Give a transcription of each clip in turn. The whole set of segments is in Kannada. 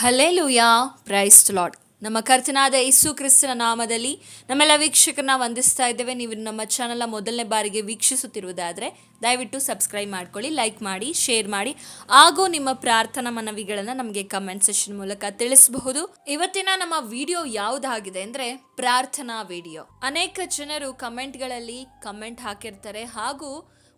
ಹಲೇಲುಯಾ ಪ್ರೈಸ್ ಲಾಡ್ ನಮ್ಮ ಕರ್ತನಾದ ಯೇಸು ಕ್ರಿಸ್ತನ ನಾಮದಲ್ಲಿ ನಮ್ಮೆಲ್ಲ ವೀಕ್ಷಕರನ್ನ ವಂದಿಸ್ತಾ ಇದ್ದೇವೆ. ನೀವು ನಮ್ಮ ಚಾನಲ್ನ ಮೊದಲನೇ ಬಾರಿಗೆ ವೀಕ್ಷಿಸುತ್ತಿರುವುದಾದರೆ ದಯವಿಟ್ಟು ಸಬ್ಸ್ಕ್ರೈಬ್ ಮಾಡ್ಕೊಳ್ಳಿ ಲೈಕ್ ಮಾಡಿ ಶೇರ್ ಮಾಡಿ, ಹಾಗೂ ನಿಮ್ಮ ಪ್ರಾರ್ಥನಾ ಮನವಿಗಳನ್ನು ನಮಗೆ ಕಮೆಂಟ್ ಸೆಷನ್ ಮೂಲಕ ತಿಳಿಸಬಹುದು. ಇವತ್ತಿನ ನಮ್ಮ ವಿಡಿಯೋ ಯಾವುದಾಗಿದೆ ಅಂದರೆ ಪ್ರಾರ್ಥನಾ ವಿಡಿಯೋ ಅನೇಕ ಜನರು ಕಮೆಂಟ್ಗಳಲ್ಲಿ ಕಮೆಂಟ್ ಹಾಕಿರ್ತಾರೆ ಹಾಗೂ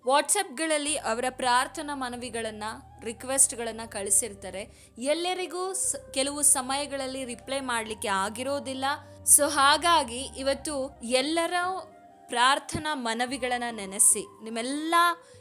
ವಾಟ್ಸಪ್ಗಳಲ್ಲಿ ಅವರ ಪ್ರಾರ್ಥನಾ ಮನವಿಗಳನ್ನು, ರಿಕ್ವೆಸ್ಟ್ಗಳನ್ನು ಕಳಿಸಿರ್ತಾರೆ. ಎಲ್ಲರಿಗೂ ಕೆಲವು ಸಮಯಗಳಲ್ಲಿ ರಿಪ್ಲೈ ಮಾಡಲಿಕ್ಕೆ ಆಗಿರೋದಿಲ್ಲ. ಸೊ, ಹಾಗಾಗಿ ಇವತ್ತು ಎಲ್ಲರ ಪ್ರಾರ್ಥನಾ ಮನವಿಗಳನ್ನು ನೆನೆಸಿ, ನಿಮ್ಮೆಲ್ಲ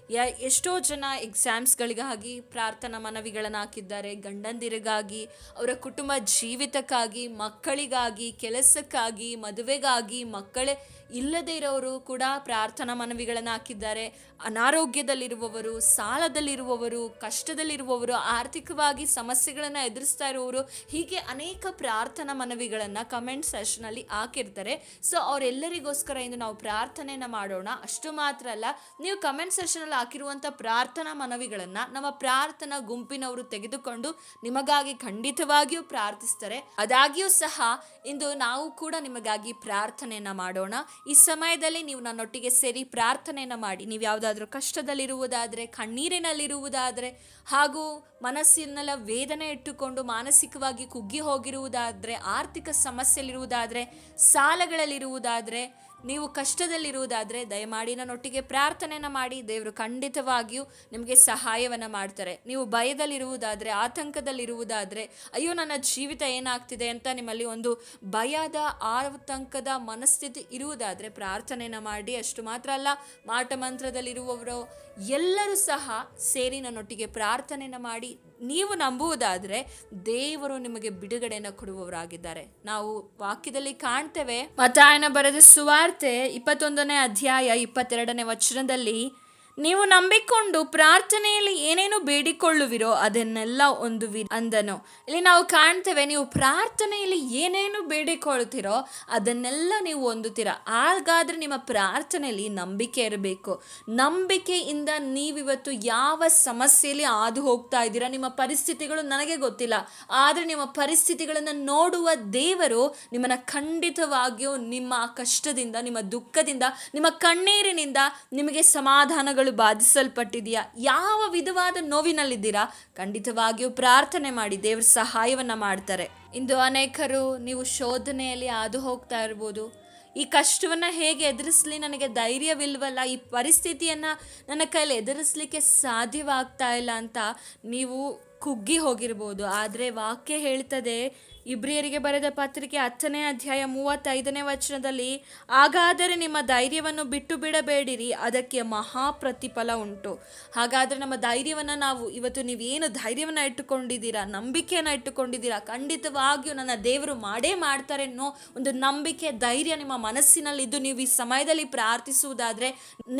ಯ- ಎಷ್ಟೋ ಜನ ಎಕ್ಸಾಮ್ಸ್ಗಳಿಗಾಗಿ ಪ್ರಾರ್ಥನಾ ಮನವಿಗಳನ್ನು ಹಾಕಿದ್ದಾರೆ. ಗಂಡಂದಿರಿಗಾಗಿ, ಅವರ ಕುಟುಂಬ ಜೀವಿತಕ್ಕಾಗಿ, ಮಕ್ಕಳಿಗಾಗಿ, ಕೆಲಸಕ್ಕಾಗಿ, ಮದುವೆಗಾಗಿ ಮಕ್ಕಳೇ ಇಲ್ಲದೇ ಇರೋರು ಕೂಡ ಪ್ರಾರ್ಥನಾ ಮನವಿಗಳನ್ನು ಹಾಕಿದ್ದಾರೆ. ಅನಾರೋಗ್ಯದಲ್ಲಿರುವವರು, ಸಾಲದಲ್ಲಿರುವವರು, ಕಷ್ಟದಲ್ಲಿರುವವರು, ಆರ್ಥಿಕವಾಗಿ ಸಮಸ್ಯೆಗಳನ್ನು ಎದುರಿಸ್ತಾ ಇರುವವರು ಹೀಗೆ ಅನೇಕ ಪ್ರಾರ್ಥನಾ ಮನವಿಗಳನ್ನು ಕಮೆಂಟ್ ಸೆಷನಲ್ಲಿ ಹಾಕಿರ್ತಾರೆ. ಸೊ ಅವರೆಲ್ಲರಿಗೋಸ್ಕರ ಇಂದು ನಾವು ಪ್ರಾರ್ಥನೆಯನ್ನು ಮಾಡೋಣ. ಅಷ್ಟು ಮಾತ್ರ ಅಲ್ಲ, ನೀವು ಕಮೆಂಟ್ ಸೆಷನಲ್ಲಿ ಹಾಕಿರುವಂಥ ಪ್ರಾರ್ಥನಾ ಮನವಿಗಳನ್ನು ನಮ್ಮ ಪ್ರಾರ್ಥನಾ ಗುಂಪಿನವರು ತೆಗೆದುಕೊಂಡು ನಿಮಗಾಗಿ ಖಂಡಿತವಾಗಿಯೂ ಪ್ರಾರ್ಥಿಸ್ತಾರೆ. ಅದಾಗಿಯೂ ಸಹ ಇಂದು ನಾವು ಕೂಡ ನಿಮಗಾಗಿ ಪ್ರಾರ್ಥನೆಯನ್ನ ಮಾಡೋಣ. ಈ ಸಮಯದಲ್ಲಿ ನೀವು ನನ್ನೊಟ್ಟಿಗೆ ಸೇರಿ ಪ್ರಾರ್ಥನೆಯನ್ನ ಮಾಡಿ. ನೀವು ಯಾವುದಾದ್ರೂ ಕಷ್ಟದಲ್ಲಿರುವುದಾದರೆ, ಕಣ್ಣೀರಿನಲ್ಲಿರುವುದಾದರೆ, ಹಾಗೂ ಮನಸ್ಸಿನೆಲ್ಲ ವೇದನೆ ಇಟ್ಟುಕೊಂಡು ಮಾನಸಿಕವಾಗಿ ಕುಗ್ಗಿ ಹೋಗಿರುವುದಾದರೆ, ಆರ್ಥಿಕ ಸಮಸ್ಯೆಯಲ್ಲಿರುವುದಾದರೆ, ಸಾಲಗಳಲ್ಲಿರುವುದಾದರೆ ನೀವು ಕಷ್ಟದಲ್ಲಿರುವುದಾದರೆ ದಯಮಾಡಿ ನನ್ನೊಟ್ಟಿಗೆ ಪ್ರಾರ್ಥನೆಯನ್ನು ಮಾಡಿ, ದೇವರು ಖಂಡಿತವಾಗಿಯೂ ನಿಮಗೆ ಸಹಾಯವನ್ನು ಮಾಡ್ತಾರೆ. ನೀವು ಭಯದಲ್ಲಿರುವುದಾದರೆ, ಆತಂಕದಲ್ಲಿರುವುದಾದರೆ, ಅಯ್ಯೋ ನನ್ನ ಜೀವಿತ ಏನಾಗ್ತಿದೆ ಅಂತ ನಿಮ್ಮಲ್ಲಿ ಒಂದು ಭಯದ ಆತಂಕದ ಮನಸ್ಥಿತಿ ಇರುವುದಾದರೆ ಪ್ರಾರ್ಥನೆಯನ್ನು ಮಾಡಿ. ಅಷ್ಟು ಮಾತ್ರ ಅಲ್ಲ ಮಾಟಮಂತ್ರದಲ್ಲಿರುವವರು ಎಲ್ಲರೂ ಸಹ ಸೇರಿ ನನ್ನೊಟ್ಟಿಗೆ ಪ್ರಾರ್ಥನೆಯನ್ನು ಮಾಡಿ ನೀವು ನಂಬುವುದಾದರೆ ದೇವರು ನಿಮಗೆ ಬಿಡುಗಡೆಯನ್ನು ಕೊಡುವವರಾಗಿದ್ದಾರೆ. ನಾವು ವಾಕ್ಯದಲ್ಲಿ ಕಾಣ್ತೇವೆ. ಮತಾಯನ ಬರೆದ ಸುವಾರ್ತೆ ಇಪ್ಪತ್ತೊಂದನೇ ಅಧ್ಯಾಯ ಇಪ್ಪತ್ತೆರಡನೇ ವಚನದಲ್ಲಿ ನೀವು ನಂಬಿಕೊಂಡು ಪ್ರಾರ್ಥನೆಯಲ್ಲಿ ಏನೇನು ಬೇಡಿಕೊಳ್ಳುವಿರೋ ಅದನ್ನೆಲ್ಲ ಒಂದು ವಿ ಅಂದನು. ಇಲ್ಲಿ ನಾವು ಕಾಣ್ತೇವೆ ನೀವು ಪ್ರಾರ್ಥನೆಯಲ್ಲಿ ಏನೇನು ಬೇಡಿಕೊಳ್ಳುತ್ತೀರೋ ಅದನ್ನೆಲ್ಲ ನೀವು ಹೊಂದುತ್ತೀರಾ. ಹಾಗಾದ್ರೆ ನಿಮ್ಮ ಪ್ರಾರ್ಥನೆಯಲ್ಲಿ ನಂಬಿಕೆ ಇರಬೇಕು. ನಂಬಿಕೆಯಿಂದ ನೀವಿವತ್ತು ಯಾವ ಸಮಸ್ಯೆಯಲ್ಲಿ ಹಾದು ಹೋಗ್ತಾ ಇದ್ದೀರಾ, ನಿಮ್ಮ ಪರಿಸ್ಥಿತಿಗಳು ನನಗೆ ಗೊತ್ತಿಲ್ಲ. ಆದರೆ ನಿಮ್ಮ ಪರಿಸ್ಥಿತಿಗಳನ್ನು ನೋಡುವ ದೇವರು ನಿಮ್ಮನ್ನ ಖಂಡಿತವಾಗಿಯೂ ನಿಮ್ಮ ಕಷ್ಟದಿಂದ, ನಿಮ್ಮ ದುಃಖದಿಂದ, ನಿಮ್ಮ ಕಣ್ಣೀರಿನಿಂದ ನಿಮಗೆ ಸಮಾಧಾನಗಳು ಬಾಧಿಸಲ್ಪಟ್ಟಿದೆಯಾ? ಯಾವ ವಿಧವಾದ ನೋವಿನಲ್ಲಿದ್ದೀರಾ? ಖಂಡಿತವಾಗಿಯೂ ಪ್ರಾರ್ಥನೆ ಮಾಡಿ ದೇವ್ರ ಸಹಾಯವನ್ನು ಮಾಡ್ತಾರೆ. ಇಂದು ಅನೇಕರು ನೀವು ಶೋಧನೆಯಲ್ಲಿ ಹಾದು ಹೋಗ್ತಾ ಇರ್ಬೋದು. ಈ ಕಷ್ಟವನ್ನು ಹೇಗೆ ಎದುರಿಸಲಿ? ನನಗೆ ಧೈರ್ಯವಿಲ್ವಲ್ಲ. ಈ ಪರಿಸ್ಥಿತಿಯನ್ನು ನನ್ನ ಕೈಯಲ್ಲಿ ಎದುರಿಸಲಿಕ್ಕೆ ಸಾಧ್ಯವಾಗ್ತಾ ಇಲ್ಲ ಅಂತ ನೀವು ಕುಗ್ಗಿ ಹೋಗಿರ್ಬೋದು. ಆದರೆ ವಾಕ್ಯ ಹೇಳ್ತದೆ ಇಬ್ರಿಯರಿಗೆ ಬರೆದ ಪತ್ರಿಕೆ ಹತ್ತನೇ ಅಧ್ಯಾಯ ಮೂವತ್ತೈದನೇ ವಚನದಲ್ಲಿ, ಹಾಗಾದರೆ ನಿಮ್ಮ ಧೈರ್ಯವನ್ನು ಬಿಟ್ಟು ಬಿಡಬೇಡಿರಿ, ಅದಕ್ಕೆ ಮಹಾ ಪ್ರತಿಫಲ ಉಂಟು. ಹಾಗಾದರೆ ನಮ್ಮ ಧೈರ್ಯವನ್ನು ನಾವು ಇವತ್ತು ನೀವೇನು ಧೈರ್ಯವನ್ನು ಇಟ್ಟುಕೊಂಡಿದ್ದೀರಾ, ನಂಬಿಕೆಯನ್ನು ಇಟ್ಟುಕೊಂಡಿದ್ದೀರಾ, ಖಂಡಿತವಾಗಿಯೂ ನನ್ನ ದೇವರು ಮಾಡೇ ಮಾಡ್ತಾರೆ ಅನ್ನೋ ಒಂದು ನಂಬಿಕೆ, ಧೈರ್ಯ ನಿಮ್ಮ ಮನಸ್ಸಿನಲ್ಲಿದ್ದು ನೀವು ಈ ಸಮಯದಲ್ಲಿ ಪ್ರಾರ್ಥಿಸುವುದಾದರೆ,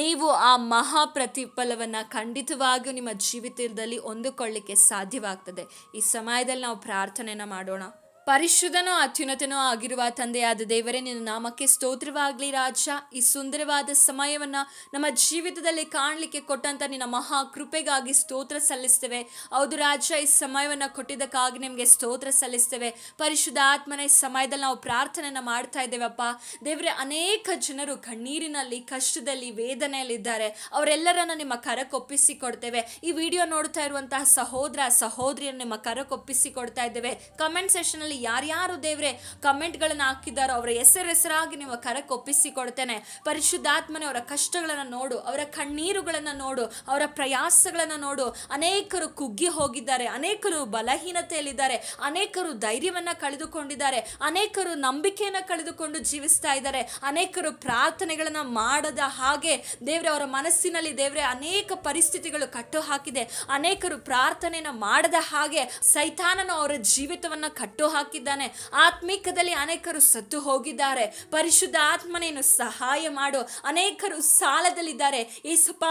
ನೀವು ಆ ಮಹಾ ಪ್ರತಿಫಲವನ್ನು ಖಂಡಿತವಾಗಿಯೂ ನಿಮ್ಮ ಜೀವಿತದಲ್ಲಿ ಹೊಂದಿಕೊಳ್ಳಿಕ್ಕೆ ಸಾಧ್ಯವಾಗ್ತದೆ. ಈ ಸಮಯದಲ್ಲಿ ನಾವು ಪ್ರಾರ್ಥನೆಯನ್ನು ಮಾಡೋಣ. ಪರಿಶುದ್ಧನೂ ಅತ್ಯುನ್ನತನೂ ಆಗಿರುವ ತಂದೆಯಾದ ದೇವರೇ, ನಿನ್ನ ನಾಮಕ್ಕೆ ಸ್ತೋತ್ರವಾಗಲಿ ರಾಜ. ಈ ಸುಂದರವಾದ ಸಮಯವನ್ನ ನಮ್ಮ ಜೀವಿತದಲ್ಲಿ ಕಾಣಲಿಕ್ಕೆ ಕೊಟ್ಟಂತ ನಿನ್ನ ಮಹಾ ಕೃಪೆಗಾಗಿ ಸ್ತೋತ್ರ ಸಲ್ಲಿಸ್ತೇವೆ. ಹೌದು ರಾಜ, ಈ ಸಮಯವನ್ನ ಕೊಟ್ಟಿದ್ದಕ್ಕಾಗಿ ನಿಮಗೆ ಸ್ತೋತ್ರ ಸಲ್ಲಿಸ್ತೇವೆ. ಪರಿಶುದ್ಧ ಆತ್ಮನ ಈ ಸಮಯದಲ್ಲಿ ನಾವು ಪ್ರಾರ್ಥನೆಯನ್ನ ಮಾಡ್ತಾ ಇದ್ದೇವಪ್ಪ ದೇವರೇ, ಅನೇಕ ಜನರು ಕಣ್ಣೀರಿನಲ್ಲಿ, ಕಷ್ಟದಲ್ಲಿ ವೇದನೆಯಲ್ಲಿದ್ದಾರೆ ಅವರೆಲ್ಲರನ್ನ ನಿಮ್ಮ ಕರಕ್ಕೊಪ್ಪಿಸಿ ಕೊಡ್ತೇವೆ. ಈ ವಿಡಿಯೋ ನೋಡ್ತಾ ಇರುವಂತಹ ಸಹೋದರ ಸಹೋದರಿಯನ್ನು ನಿಮ್ಮ ಕರಕ್ಕೊಪ್ಪಿಸಿ ಕೊಡ್ತಾ ಇದ್ದೇವೆ. ಕಮೆಂಟ್ ಸೆಷನ್ ಅಲ್ಲಿ ಯಾರ್ಯಾರು ದೇವ್ರೆ ಕಮೆಂಟ್ಗಳನ್ನು ಹಾಕಿದ್ದಾರೋ ಅವರ ಹೆಸರು ಹೆಸರಾಗಿ ನಿಮ್ಮ ಕರಕ್ಕೆ ಒಪ್ಪಿಸಿ ಕೊಡ್ತೇನೆ ಪರಿಶುದ್ಧಾತ್ಮನೆ ಅವರ ಕಷ್ಟಗಳನ್ನು ನೋಡು, ಅವರ ಕಣ್ಣೀರುಗಳನ್ನು ನೋಡು, ಅವರ ಪ್ರಯಾಸಗಳನ್ನು ನೋಡು. ಅನೇಕರು ಕುಗ್ಗಿ ಹೋಗಿದ್ದಾರೆ, ಅನೇಕರು ಬಲಹೀನತೆಯಲ್ಲಿದ್ದಾರೆ, ಅನೇಕರು ಧೈರ್ಯವನ್ನು ಕಳೆದುಕೊಂಡಿದ್ದಾರೆ, ಅನೇಕರು ನಂಬಿಕೆಯನ್ನು ಕಳೆದುಕೊಂಡು ಜೀವಿಸ್ತಾ ಇದ್ದಾರೆ, ಅನೇಕರು ಪ್ರಾರ್ಥನೆಗಳನ್ನು ಮಾಡದ ಹಾಗೆ ದೇವ್ರೆ ಅವರ ಮನಸ್ಸಿನಲ್ಲಿ ದೇವರೇ ಅನೇಕ ಪರಿಸ್ಥಿತಿಗಳು ಕಟ್ಟು ಹಾಕಿದೆ ಅನೇಕರು ಪ್ರಾರ್ಥನೆಯನ್ನು ಮಾಡದ ಹಾಗೆ ಸೈತಾನನು ಅವರ ಜೀವಿತವನ್ನು ಕಟ್ಟು ಹಾಕಿದ್ದಾನೆ. ಆತ್ಮಿಕದಲ್ಲಿ ಅನೇಕರು ಸತ್ತು ಹೋಗಿದ್ದಾರೆ. ಪರಿಶುದ್ಧ ಆತ್ಮನೇನು ಸಹಾಯ ಮಾಡು. ಅನೇಕರು ಸಾಲದಲ್ಲಿದ್ದಾರೆ. ಏಸಪ್ಪ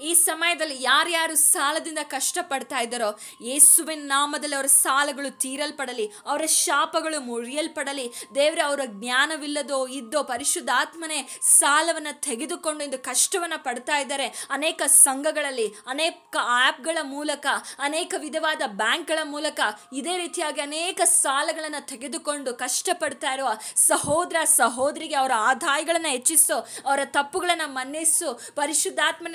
ಈ ಸಮಯದಲ್ಲಿ ಯಾರ್ಯಾರು ಸಾಲದಿಂದ ಕಷ್ಟಪಡ್ತಾ ಇದ್ದಾರೋ, ಯೇಸುವಿನ ನಾಮದಲ್ಲಿ ಅವರ ಸಾಲಗಳು ತೀರಲ್ಪಡಲಿ, ಅವರ ಶಾಪಗಳು ಮುರಿಯಲ್ಪಡಲಿ, ದೇವರ ಅವರ ಜ್ಞಾನವಿಲ್ಲದೋ ಇದ್ದೋ ಪರಿಶುದ್ಧಾತ್ಮನೆ ಸಾಲವನ್ನು ತೆಗೆದುಕೊಂಡು ಇಂದು ಕಷ್ಟವನ್ನು ಪಡ್ತಾ ಇದ್ದಾರೆ. ಅನೇಕ ಸಂಘಗಳಲ್ಲಿ, ಅನೇಕ ಆ್ಯಪ್ಗಳ ಮೂಲಕ, ಅನೇಕ ವಿಧವಾದ ಬ್ಯಾಂಕ್ಗಳ ಮೂಲಕ ಇದೇ ರೀತಿಯಾಗಿ ಅನೇಕ ಸಾಲಗಳನ್ನು ತೆಗೆದುಕೊಂಡು ಕಷ್ಟಪಡ್ತಾ ಇರುವ ಸಹೋದರ ಸಹೋದರಿಗೆ ಅವರ ಆದಾಯಗಳನ್ನು ಹೆಚ್ಚಿಸು, ಅವರ ತಪ್ಪುಗಳನ್ನು ಮನ್ನಿಸು, ಪರಿಶುದ್ಧಾತ್ಮನ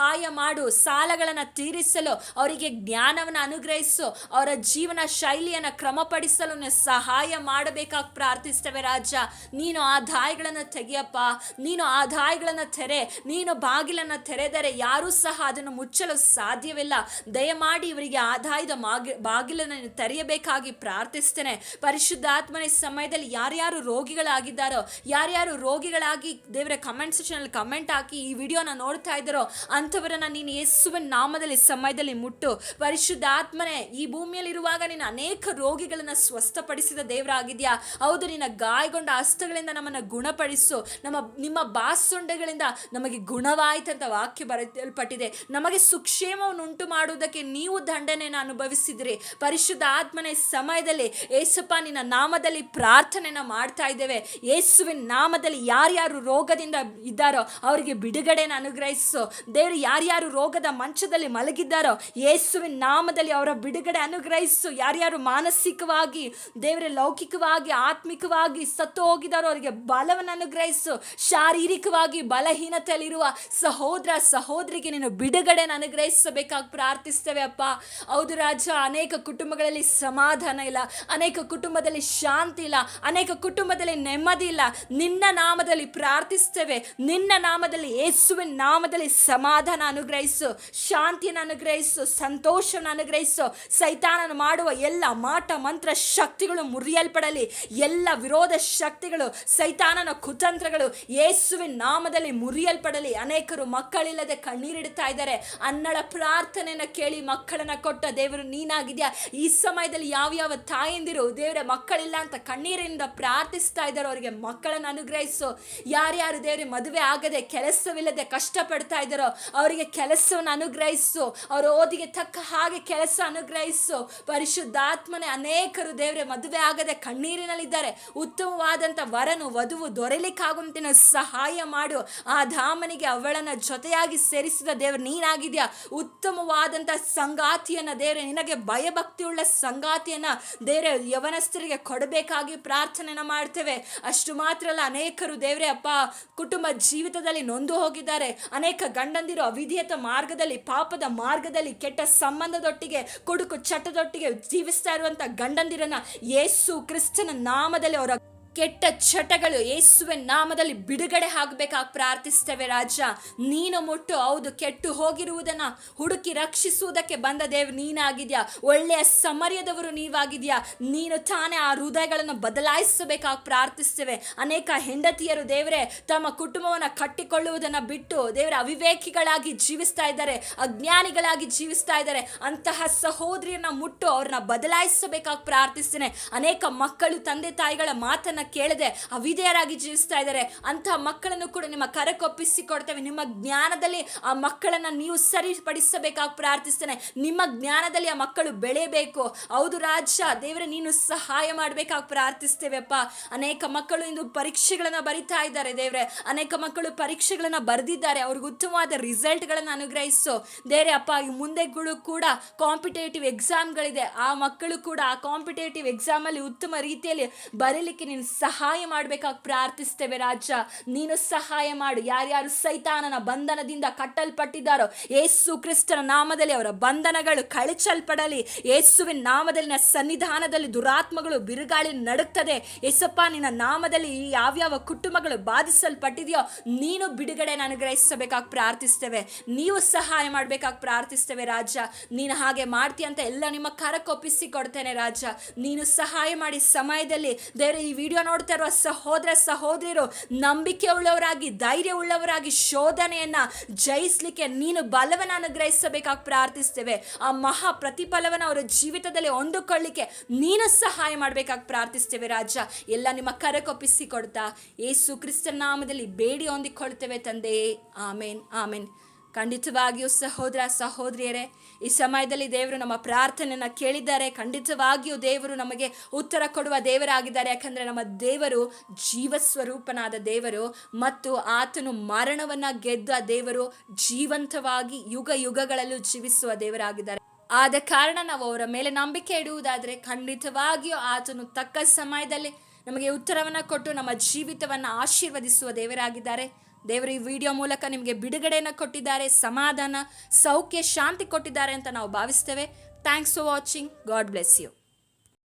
ಸಹಾಯ ಮಾಡು, ಸಾಲಗಳನ್ನು ತೀರಿಸಲು, ಅವರಿಗೆ ಜ್ಞಾನವನ್ನು ಅನುಗ್ರಹಿಸು, ಅವರ ಜೀವನ ಶೈಲಿಯನ್ನು ಕ್ರಮಪಡಿಸಲು ಸಹಾಯ ಮಾಡಬೇಕಾಗಿ ಪ್ರಾರ್ಥಿಸ್ತೇವೆ ರಾಜ. ನೀನು ಆದಾಯಗಳನ್ನು ತೆಗೆಯಪ್ಪ, ನೀನು ಆದಾಯಗಳನ್ನು ತೆರೆ, ನೀನು ಬಾಗಿಲನ್ನು ತೆರೆದರೆ ಯಾರೂ ಸಹ ಅದನ್ನು ಮುಚ್ಚಲು ಸಾಧ್ಯವಿಲ್ಲ. ದಯಮಾಡಿ ಇವರಿಗೆ ಆದಾಯದ ಮಾಗಿ, ಬಾಗಿಲನ್ನು ನೀನು ತೆರೆಯಬೇಕಾಗಿ ಪ್ರಾರ್ಥಿಸ್ತೇನೆ. ಪರಿಶುದ್ಧಾತ್ಮನ ಸಮಯದಲ್ಲಿ ಯಾರ್ಯಾರು ರೋಗಿಗಳಾಗಿದ್ದಾರೋ, ಯಾರ್ಯಾರು ರೋಗಿಗಳಾಗಿ ದೇವರ ಕಮೆಂಟ್ ಸೆಕ್ಷನಲ್ಲಿ ಕಮೆಂಟ್ ಹಾಕಿ ಈ ವಿಡಿಯೋನ ನೋಡ್ತಾ ಇದ್ದಾರೋ ಅಂಥವರನ್ನ ನೀನು ಯೇಸುವಿನ ನಾಮದಲ್ಲಿ, ಸಮಯದಲ್ಲಿ ಮುಟ್ಟು, ಪರಿಶುದ್ಧಾತ್ಮನೇ, ಈ ಭೂಮಿಯಲ್ಲಿರುವಾಗ ನೀನು ಅನೇಕ ರೋಗಿಗಳನ್ನು ಸ್ವಸ್ಥಪಡಿಸಿದ ದೇವರಾಗಿದೆಯಾ? ಹೌದು, ನಿನ್ನ ಗಾಯಗೊಂಡ ಹಸ್ತಗಳಿಂದ ನಮ್ಮನ್ನು ಗುಣಪಡಿಸು. ನಮ್ಮ, ನಿಮ್ಮ ಬಾಸೊಂಡೆಗಳಿಂದ ನಮಗೆ ಗುಣವಾಯಿತಂತ ವಾಕ್ಯ ಬರೆಯಲ್ಪಟ್ಟಿದೆ. ನಮಗೆ ಸುಕ್ಷೇಮವನ್ನು ಉಂಟು ಮಾಡುವುದಕ್ಕೆ ನೀವು ದಂಡನೆಯನ್ನು ಅನುಭವಿಸಿದಿರಿ. ಪರಿಶುದ್ಧ ಆತ್ಮನೇ ಸಮಯದಲ್ಲಿ ಏಸಪ್ಪ ನಿನ್ನ ನಾಮದಲ್ಲಿ ಪ್ರಾರ್ಥನೆನ ಮಾಡ್ತಾ ಇದ್ದೇವೆ. ಯೇಸುವಿನ ನಾಮದಲ್ಲಿ ಯಾರ್ಯಾರು ರೋಗದಿಂದ ಇದ್ದಾರೋ, ಅವರಿಗೆ ಬಿಡುಗಡೆಯನ್ನು ಅನುಗ್ರಹಿಸು. ದೇವರು ಯಾರ್ಯಾರು ರೋಗದ ಮಂಚದಲ್ಲಿ ಮಲಗಿದ್ದಾರೋ, ಯೇಸುವಿನ ನಾಮದಲ್ಲಿ ಅವರ ಬಿಡುಗಡೆ ಅನುಗ್ರಹಿಸು. ಯಾರ್ಯಾರು ಮಾನಸಿಕವಾಗಿ, ದೇವರ, ಲೌಕಿಕವಾಗಿ, ಆತ್ಮಿಕವಾಗಿ ಸತ್ತು ಹೋಗಿದ್ದಾರೋ ಅವರಿಗೆ ಬಲವನ್ನು ಅನುಗ್ರಹಿಸು. ಶಾರೀರಿಕವಾಗಿ ಬಲಹೀನತೆಯಲ್ಲಿರುವ ಸಹೋದರ, ಸಹೋದರಿಗೆ ನೀನು ಬಿಡುಗಡೆನ ಅನುಗ್ರಹಿಸಬೇಕಾಗಿ ಪ್ರಾರ್ಥಿಸ್ತೇವೆ, ಅಪ್ಪ. ಹೌದು ರಾಜ, ಅನೇಕ ಕುಟುಂಬಗಳಲ್ಲಿ ಸಮಾಧಾನ ಇಲ್ಲ, ಅನೇಕ ಕುಟುಂಬದಲ್ಲಿ ಶಾಂತಿ ಇಲ್ಲ, ಅನೇಕ ಕುಟುಂಬದಲ್ಲಿ ನೆಮ್ಮದಿ ಇಲ್ಲ. ನಿನ್ನ ನಾಮದಲ್ಲಿ ಪ್ರಾರ್ಥಿಸ್ತೇವೆ. ನಿನ್ನ ನಾಮದಲ್ಲಿ ಯೇಸುವಿನ ನಾಮದಲ್ಲಿ ಸಮಾಧಾನ ಅನುಗ್ರಹಿಸು, ಶಾಂತಿಯನ್ನು ಅನುಗ್ರಹಿಸು ಸಂತೋಷನ ಅನುಗ್ರಹಿಸು. ಸೈತಾನನ ಮಾಡುವ ಎಲ್ಲ ಮಾಟ, ಮಂತ್ರ, ಶಕ್ತಿಗಳು ಮುರಿಯಲ್ಪಡಲಿ. ಎಲ್ಲ ವಿರೋಧ ಶಕ್ತಿಗಳು, ಸೈತಾನನ ಕುತಂತ್ರಗಳು ಯೇಸುವಿನ ನಾಮದಲ್ಲಿ ಮುರಿಯಲ್ಪಡಲಿ. ಅನೇಕರು ಮಕ್ಕಳಿಲ್ಲದೆ ಕಣ್ಣೀರಿಡ್ತಾ ಇದ್ದಾರೆ. ಅನ್ನಳ ಪ್ರಾರ್ಥನೆಯನ್ನು ಕೇಳಿ ಮಕ್ಕಳನ್ನು ಕೊಟ್ಟ ದೇವರು ನೀನಾಗಿದೆಯಾ? ಈ ಸಮಯದಲ್ಲಿ ಯಾವ ಯಾವ ತಾಯಂದಿರು, ದೇವರ ಮಕ್ಕಳಿಲ್ಲ ಅಂತ ಕಣ್ಣೀರಿನಿಂದ ಪ್ರಾರ್ಥಿಸ್ತಾ ಇದ್ದಾರೆ. ಅವರಿಗೆ ಮಕ್ಕಳನ್ನು ಅನುಗ್ರಹಿಸು. ಯಾರ್ಯಾರು ದೇವರ ಮದುವೆ ಆಗದೆ, ಕೆಲಸವಿಲ್ಲದೆ ಕಷ್ಟಪಡ್ತಾ ಇದ್ದಾರೋ ಅವರಿಗೆ ಕೆಲಸವನ್ನು ಅನುಗ್ರಹಿಸು. ಅವರ ಓದಿಗೆ ತಕ್ಕ ಹಾಗೆ ಕೆಲಸ ಅನುಗ್ರಹಿಸು. ಪರಿಶುದ್ಧಾತ್ಮನೆ ಅನೇಕರು ದೇವರೇ, ಮದುವೆ ಆಗದೆ ಕಣ್ಣೀರಿನಲ್ಲಿದ್ದಾರೆ. ಉತ್ತಮವಾದಂಥ ವರನು ವಧುವು ದೊರೆಯಲಿಕ್ಕಾಗುವಂತಿನ ಸಹಾಯ ಮಾಡು. ಆ ಧಾಮನಿಗೆ ಅವಳನ್ನ ಜೊತೆಯಾಗಿ ಸೇರಿಸಿದ ದೇವರು ನೀನಾಗಿದ್ಯಾ? ಉತ್ತಮವಾದಂಥ ಸಂಗಾತಿಯನ್ನು ದೇವರೇ, ನಿನಗೆ ಭಯಭಕ್ತಿಯುಳ್ಳ ಸಂಗಾತಿಯನ್ನು ದೇವರೇ, ಯವನಸ್ಥರಿಗೆ ಕೊಡಬೇಕಾಗಿ ಪ್ರಾರ್ಥನೆನ ಮಾಡ್ತೇವೆ. ಅಷ್ಟು ಮಾತ್ರ ಅಲ್ಲ, ಅನೇಕರು ದೇವರೇ, ಅಪ್ಪ, ಕುಟುಂಬ ಜೀವಿತದಲ್ಲಿ ನೊಂದು ಹೋಗಿದ್ದಾರೆ. ಅನೇಕ ಗಂಡಂದಿರು ಅವಿಧೇಯತ ಮಾರ್ಗದಲ್ಲಿ, ಪಾಪದ ಮಾರ್ಗದಲ್ಲಿ ಕೆಟ್ಟ ಸಂಬಂಧದೊಟ್ಟಿಗೆ, ಕುಡುಕು ಚಟದೊಟ್ಟಿಗೆ ಜೀವಿಸ್ತಾ ಇರುವಂತ ಗಂಡಂದಿರನ್ನ ಯೇಸು ಕ್ರಿಸ್ತನ ನಾಮದಲ್ಲಿ ಅವರ ಕೆಟ್ಟ ಚಟಗಳು ಯೇಸುವಿನ ನಾಮದಲ್ಲಿ ಬಿಡುಗಡೆ ಆಗಬೇಕಾಗಿ ಪ್ರಾರ್ಥಿಸ್ತೇವೆ ರಾಜ. ನೀನು ಮುಟ್ಟು, ಹೌದು, ಕೆಟ್ಟು ಹೋಗಿರುವುದನ್ನ ಹುಡುಕಿ ರಕ್ಷಿಸುವುದಕ್ಕೆ ಬಂದ ದೇವ್ ನೀನಾಗಿದ್ಯಾ? ಒಳ್ಳೆಯ ಸಮರ್ಯದವರು ನೀವಾಗಿದೆಯಾ? ನೀನು ತಾನೇ ಆ ಹೃದಯಗಳನ್ನು ಬದಲಾಯಿಸಬೇಕಾಗಿ ಪ್ರಾರ್ಥಿಸ್ತೇವೆ? ಅನೇಕ ಹೆಂಡತಿಯರು ದೇವರೇ, ತಮ್ಮ ಕುಟುಂಬವನ್ನು ಕಟ್ಟಿಕೊಳ್ಳುವುದನ್ನು ಬಿಟ್ಟು ದೇವರ ಅವಿವೇಕಿಗಳಾಗಿ ಜೀವಿಸ್ತಾ ಇದ್ದಾರೆ, ಅಜ್ಞಾನಿಗಳಾಗಿ ಜೀವಿಸ್ತಾ ಇದ್ದಾರೆ. ಅಂತಹ ಸಹೋದರಿಯನ್ನ ಮುಟ್ಟು ಅವ್ರನ್ನ ಬದಲಾಯಿಸಬೇಕಾಗಿ ಪ್ರಾರ್ಥಿಸ್ತೇನೆ. ಅನೇಕ ಮಕ್ಕಳು, ತಂದೆ ತಾಯಿಗಳ ಮಾತನ್ನ ಕೇಳದೆ ಅವಿಧೇಯರಾಗಿ ಜೀವಿಸ್ತಾ ಇದ್ದಾರೆ. ಅಂತಹ ಮಕ್ಕಳನ್ನು ಕೂಡ ನಿಮ್ಮ ಕರಕೊಪ್ಪಿಸಿ ಕೊಡ್ತೇವೆ ನಿಮ್ಮ ಜ್ಞಾನದಲ್ಲಿ ಆ ಮಕ್ಕಳನ್ನ ನೀವು ಸರಿಪಡಿಸಬೇಕಾಗಿ ಪ್ರಾರ್ಥಿಸ್ತೇನೆ. ನಿಮ್ಮ ಜ್ಞಾನದಲ್ಲಿ ಆ ಮಕ್ಕಳು ಬೆಳೆಯಬೇಕು. ಹೌದು ರಾಜ, ದೇವರೇ, ನೀನು ಸಹಾಯ ಮಾಡಬೇಕಾಗಿ ಪ್ರಾರ್ಥಿಸ್ತೇವೆಪ್ಪ. ಅನೇಕ ಮಕ್ಕಳು ಇಂದು ಪರೀಕ್ಷೆಗಳನ್ನ ಬರಿತಾ ಇದ್ದಾರೆ ದೇವರೇ. ಅನೇಕ ಮಕ್ಕಳು ಪರೀಕ್ಷೆಗಳನ್ನ ಬರೆದಿದ್ದಾರೆ. ಅವ್ರಿಗೆ ಉತ್ತಮವಾದ ರಿಸಲ್ಟ್ಗಳನ್ನು ಅನುಗ್ರಹಿಸು. ದೇವರೇ, ಅಪ್ಪ, ಈ ಮುಂದೆಗಳು ಕೂಡ ಕಾಂಪಿಟೇಟಿವ್ ಎಕ್ಸಾಮ್ಗಳಿದೆ. ಆ ಮಕ್ಕಳು ಕೂಡ ಆ ಕಾಂಪಿಟೇಟಿವ್ ಎಕ್ಸಾಮಲ್ಲಿ ಉತ್ತಮ ರೀತಿಯಲ್ಲಿ ಬರೀಲಿಕ್ಕೆ ನೀನು ಸಹಾಯ ಮಾಡಬೇಕಾಗಿ ಪ್ರಾರ್ಥಿಸ್ತೇವೆ ರಾಜ ನೀನು ಸಹಾಯ ಮಾಡು. ಯಾರ್ಯಾರು ಸೈತಾನನ ಬಂಧನದಿಂದ ಕಟ್ಟಲ್ಪಟ್ಟಿದ್ದಾರೋ ಏಸು ಕ್ರಿಸ್ತನ ನಾಮದಲ್ಲಿ ಅವರ ಬಂಧನಗಳು ಕಳಚಲ್ಪಡಲಿ. ಯೇಸುವಿನ ನಾಮದಲ್ಲಿನ ಸನ್ನಿಧಾನದಲ್ಲಿ ದುರಾತ್ಮಗಳು ಬಿರುಗಾಳಿ ನಡುತ್ತದೆ. ಯೇಸಪ್ಪ ನಿನ್ನ ನಾಮದಲ್ಲಿ ಈ ಯಾವ್ಯಾವ ಕುಟುಂಬಗಳು ಬಾಧಿಸಲ್ಪಟ್ಟಿದೆಯೋ, ನೀನು ಬಿಡುಗಡೆಯನ್ನು ಅನುಗ್ರಹಿಸಬೇಕಾಗಿ ಪ್ರಾರ್ಥಿಸ್ತೇವೆ. ನೀವು ಸಹಾಯ ಮಾಡಬೇಕಾಗಿ ಪ್ರಾರ್ಥಿಸ್ತೇವೆ ರಾಜ ನೀನು ಹಾಗೆ ಮಾಡ್ತೀಯ ಅಂತ ಎಲ್ಲ ನಿಮ್ಮ ಕರಕೊಪ್ಪಿಸಿ ಕೊಡ್ತೇನೆ ರಾಜ ನೀನು ಸಹಾಯ ಮಾಡಿ ಸಮಯದಲ್ಲಿ ದೇವರ, ಈ ವಿಡಿಯೋ ನೋಡ್ತಾ ಇರುವ ಸಹೋದರ ಸಹೋದರಿಯರು ನಂಬಿಕೆ ಉಳ್ಳವರಾಗಿ ಧೈರ್ಯ ಉಳ್ಳವರಾಗಿ ಶೋಧನೆಯನ್ನ ಜಯಿಸಲಿಕ್ಕೆ ನೀನು ಬಲವನ್ನು ಅನುಗ್ರಹಿಸಬೇಕಾಗಿ ಪ್ರಾರ್ಥಿಸ್ತೇವೆ. ಆ ಮಹಾ ಪ್ರತಿಫಲವನ್ನು ಅವರ ಜೀವಿತದಲ್ಲಿ ಹೊಂದಿಕೊಳ್ಳಿಕ್ಕೆ ನೀನು ಸಹಾಯ ಮಾಡಬೇಕಾಗಿ ಪ್ರಾರ್ಥಿಸ್ತೇವೆ ರಾಜ. ಎಲ್ಲ ನಿಮ್ಮ ಕರಕೊಪ್ಪಿಸಿ ಕೊಡ್ತಾ ಯೇಸು ಕ್ರಿಸ್ತನ ನಾಮದಲ್ಲಿ ಬೇಡಿ ಹೊಂದಿಕೊಳ್ತೇವೆ ತಂದೆಯೇ ಆಮೇನ್ ಆಮೇನ್. ಖಂಡಿತವಾಗಿಯೂ ಸಹೋದರ, ಸಹೋದರಿಯರೇ, ಈ ಸಮಯದಲ್ಲಿ ದೇವರು ನಮ್ಮ ಪ್ರಾರ್ಥನೆಯನ್ನು ಕೇಳಿದ್ದಾರೆ. ಖಂಡಿತವಾಗಿಯೂ ದೇವರು ನಮಗೆ ಉತ್ತರ ಕೊಡುವ ದೇವರಾಗಿದ್ದಾರೆ. ಯಾಕಂದರೆ ನಮ್ಮ ದೇವರು ಜೀವ ಸ್ವರೂಪನಾದ ದೇವರು ಮತ್ತು ಆತನು ಮರಣವನ್ನು ಗೆದ್ದ ದೇವರು ಜೀವಂತವಾಗಿ ಯುಗ ಯುಗಗಳಲ್ಲೂ ಜೀವಿಸುವ ದೇವರಾಗಿದ್ದಾರೆ. ಆದ ಕಾರಣ ನಾವು ಅವರ ಮೇಲೆ ನಂಬಿಕೆ ಇಡುವುದಾದರೆ ಖಂಡಿತವಾಗಿಯೂ ಆತನು ತಕ್ಕ ಸಮಯದಲ್ಲಿ ನಮಗೆ ಉತ್ತರವನ್ನು ಕೊಟ್ಟು ನಮ್ಮ ಜೀವಿತವನ್ನು ಆಶೀರ್ವದಿಸುವ ದೇವರಾಗಿದ್ದಾರೆ. ದೇವರು ಈ ವಿಡಿಯೋ ಮೂಲಕ ನಿಮಗೆ ಬಿಡುಗಡೆಯನ್ನು ಕೊಟ್ಟಿದ್ದಾರೆ, ಸಮಾಧಾನ, ಸೌಖ್ಯ, ಶಾಂತಿ ಕೊಟ್ಟಿದ್ದಾರೆ ಅಂತ ನಾವು ಭಾವಿಸ್ತೇವೆ. Thanks for watching God bless you